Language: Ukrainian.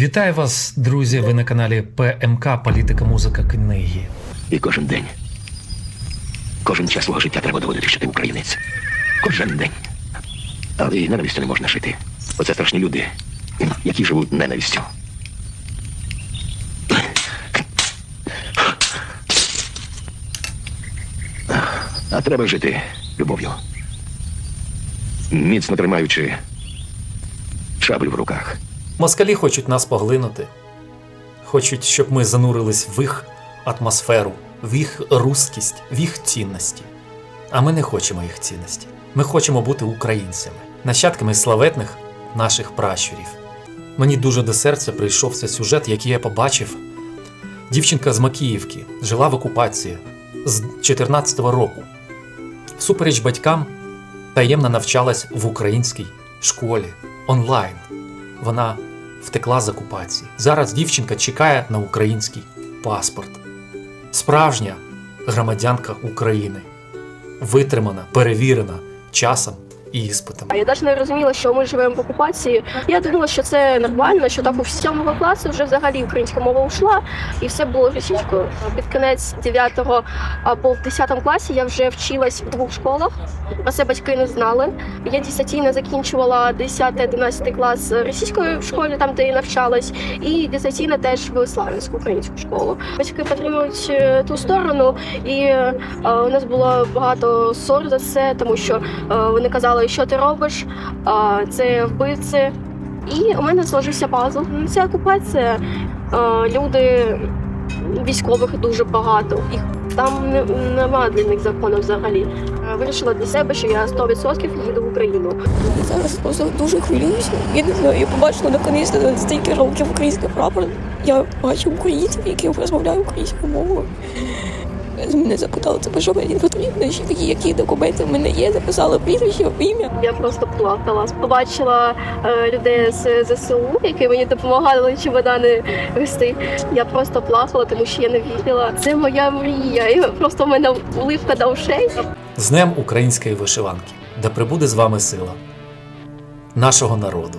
Вітаю вас, друзі! Ви на каналі ПМК Політика, музика, книги. І кожен день. Кожен час свого життя треба доводити, що ти українець. Кожен день. Але і ненавистю не можна жити. Оце страшні люди, які живуть ненавистю. А треба жити любов'ю. Міцно тримаючи шаблю в руках. Москалі хочуть нас поглинути. Хочуть, щоб ми занурились в їх атмосферу, в їх русскість, в їх цінності. А ми не хочемо їх цінності. Ми хочемо бути українцями, нащадками славетних наших пращурів. Мені дуже до серця прийшов цей сюжет, який я побачив. Дівчинка з Макіївки жила в окупації з 14-го року. Всупереч батькам таємно навчалась в українській школі онлайн. Вона втекла з окупації. Зараз дівчинка чекає на український паспорт. Справжня громадянка України. Витримана, перевірена часом і іспитом. Я навіть не розуміла, що ми живемо в окупації. Я думала, що це нормально, що так у сьомого класу вже взагалі українська мова ушла, і все було російською. Під кінець 9 або в 10 класі я вже вчилась в двох школах. Про це батьки не знали. Я дисертаційно закінчувала 10-11 клас російської школі, там де я навчалась, і дисертаційно теж в славянську українську школу. Батьки підтримують е, ту сторону, і е, у нас було багато ссор за це, тому що е, вони казали, що ти робиш, а, це вбивці. І у мене сложився пазл. Ну, Ця окупація, е, люди військових дуже багато. Їх там не, немає для них закону взагалі. Вирішила для себе, що я 100% їду в Україну. Зараз просто дуже хвилююся. Я не знаю, я побачила наконець на стільки років український прапор. Я бачу українців, які розмовляють українською мовою. З Мене запитали, це що мені потрібно, ще які, які документи в мене є, записали прізвище, ім'я. Я просто плакала. Побачила е, людей з ЗСУ, які мені допомагали чемодани вести. Я просто плакала, тому що я не вірила. Це моя мрія. І просто в мене уливка до ушей. З Днем української вишиванки, де прибуде з вами сила нашого народу.